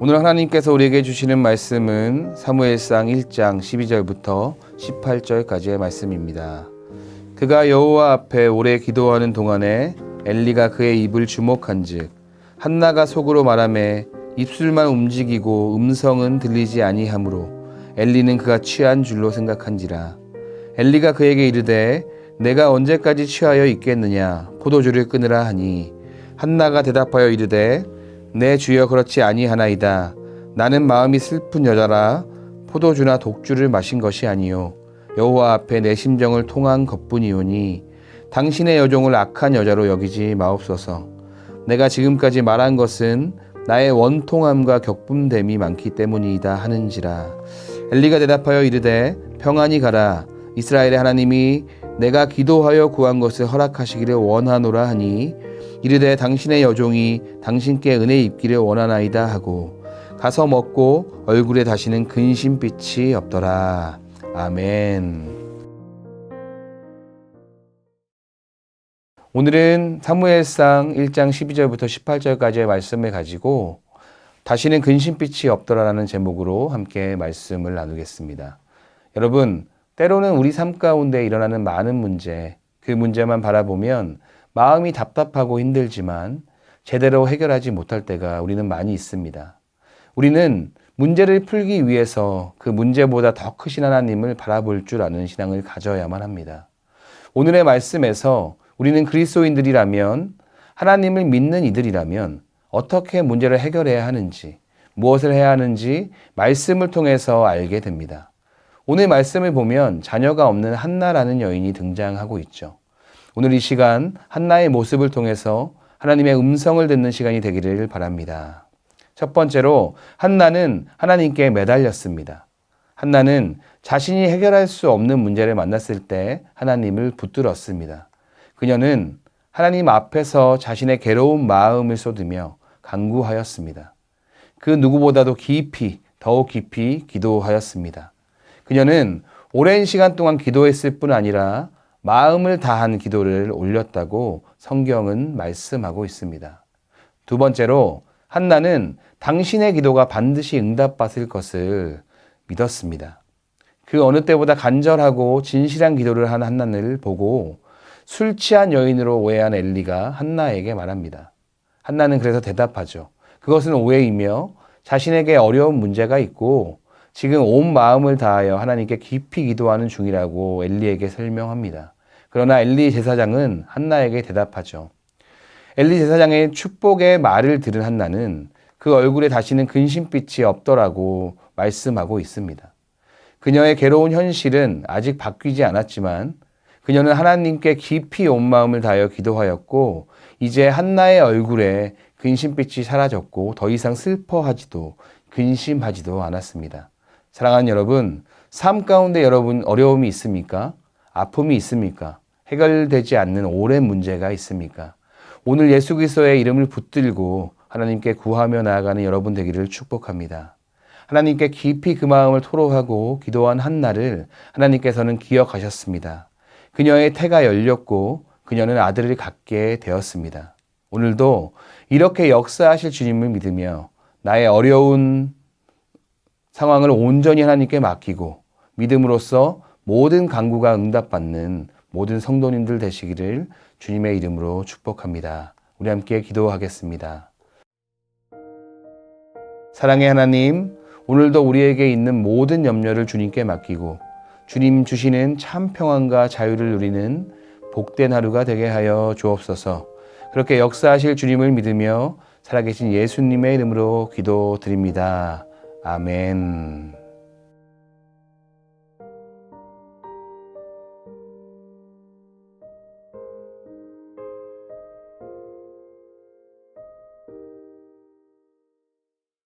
오늘 하나님께서 우리에게 주시는 말씀은 사무엘상 1장 12절부터 18절까지의 말씀입니다. 그가 여호와 앞에 오래 기도하는 동안에 엘리가 그의 입을 주목한즉 한나가 속으로 말하매 입술만 움직이고 음성은 들리지 아니하므로 엘리는 그가 취한 줄로 생각한지라. 엘리가 그에게 이르되 내가 언제까지 취하여 있겠느냐? 포도주를 끊으라 하니. 한나가 대답하여 이르되 내 주여 그렇지 아니하나이다. 나는 마음이 슬픈 여자라 포도주나 독주를 마신 것이 아니요. 여호와 앞에 내 심정을 통한 것뿐이오니 당신의 여종을 악한 여자로 여기지 마옵소서. 내가 지금까지 말한 것은 나의 원통함과 격분됨이 많기 때문이다 하는지라. 엘리가 대답하여 이르되 평안히 가라. 이스라엘의 하나님이 내가 기도하여 구한 것을 허락하시기를 원하노라 하니 이르되 당신의 여종이 당신께 은혜 입기를 원하나이다 하고 가서 먹고 얼굴에 다시는 근심빛이 없더라 아멘. 오늘은 사무엘상 1장 12절부터 18절까지의 말씀을 가지고 다시는 근심빛이 없더라라는 제목으로 함께 말씀을 나누겠습니다. 여러분, 때로는 우리 삶 가운데 일어나는 많은 문제, 그 문제만 바라보면 마음이 답답하고 힘들지만 제대로 해결하지 못할 때가 우리는 많이 있습니다. 우리는 문제를 풀기 위해서 그 문제보다 더 크신 하나님을 바라볼 줄 아는 신앙을 가져야만 합니다. 오늘의 말씀에서 우리는 그리스도인들이라면 하나님을 믿는 이들이라면 어떻게 문제를 해결해야 하는지, 무엇을 해야 하는지 말씀을 통해서 알게 됩니다. 오늘 말씀을 보면 자녀가 없는 한나라는 여인이 등장하고 있죠. 오늘 이 시간 한나의 모습을 통해서 하나님의 음성을 듣는 시간이 되기를 바랍니다. 첫 번째로 한나는 하나님께 매달렸습니다. 한나는 자신이 해결할 수 없는 문제를 만났을 때 하나님을 붙들었습니다. 그녀는 하나님 앞에서 자신의 괴로운 마음을 쏟으며 간구하였습니다. 그 누구보다도 깊이, 더욱 깊이 기도하였습니다. 그녀는 오랜 시간 동안 기도했을 뿐 아니라 마음을 다한 기도를 올렸다고 성경은 말씀하고 있습니다. 두 번째로 한나는 당신의 기도가 반드시 응답받을 것을 믿었습니다. 그 어느 때보다 간절하고 진실한 기도를 한 한나를 보고 술 취한 여인으로 오해한 엘리가 한나에게 말합니다. 한나는 그래서 대답하죠. 그것은 오해이며 자신에게 어려운 문제가 있고 지금 온 마음을 다하여 하나님께 깊이 기도하는 중이라고 엘리에게 설명합니다. 그러나 엘리 제사장은 한나에게 대답하죠. 엘리 제사장의 축복의 말을 들은 한나는 그 얼굴에 다시는 근심빛이 없더라고 말씀하고 있습니다. 그녀의 괴로운 현실은 아직 바뀌지 않았지만 그녀는 하나님께 깊이 온 마음을 다하여 기도하였고 이제 한나의 얼굴에 근심빛이 사라졌고 더 이상 슬퍼하지도 근심하지도 않았습니다. 사랑하는 여러분, 삶 가운데 여러분 어려움이 있습니까? 아픔이 있습니까? 해결되지 않는 오랜 문제가 있습니까? 오늘 예수 그리스도의 이름을 붙들고 하나님께 구하며 나아가는 여러분 되기를 축복합니다. 하나님께 깊이 그 마음을 토로하고 기도한 한나를 하나님께서는 기억하셨습니다. 그녀의 태가 열렸고 그녀는 아들을 갖게 되었습니다. 오늘도 이렇게 역사하실 주님을 믿으며 나의 어려운 상황을 온전히 하나님께 맡기고 믿음으로써 모든 간구가 응답받는 모든 성도님들 되시기를 주님의 이름으로 축복합니다. 우리 함께 기도하겠습니다. 사랑의 하나님, 오늘도 우리에게 있는 모든 염려를 주님께 맡기고 주님 주시는 참 평안과 자유를 누리는 복된 하루가 되게 하여 주옵소서. 그렇게 역사하실 주님을 믿으며 살아계신 예수님의 이름으로 기도드립니다. 아멘.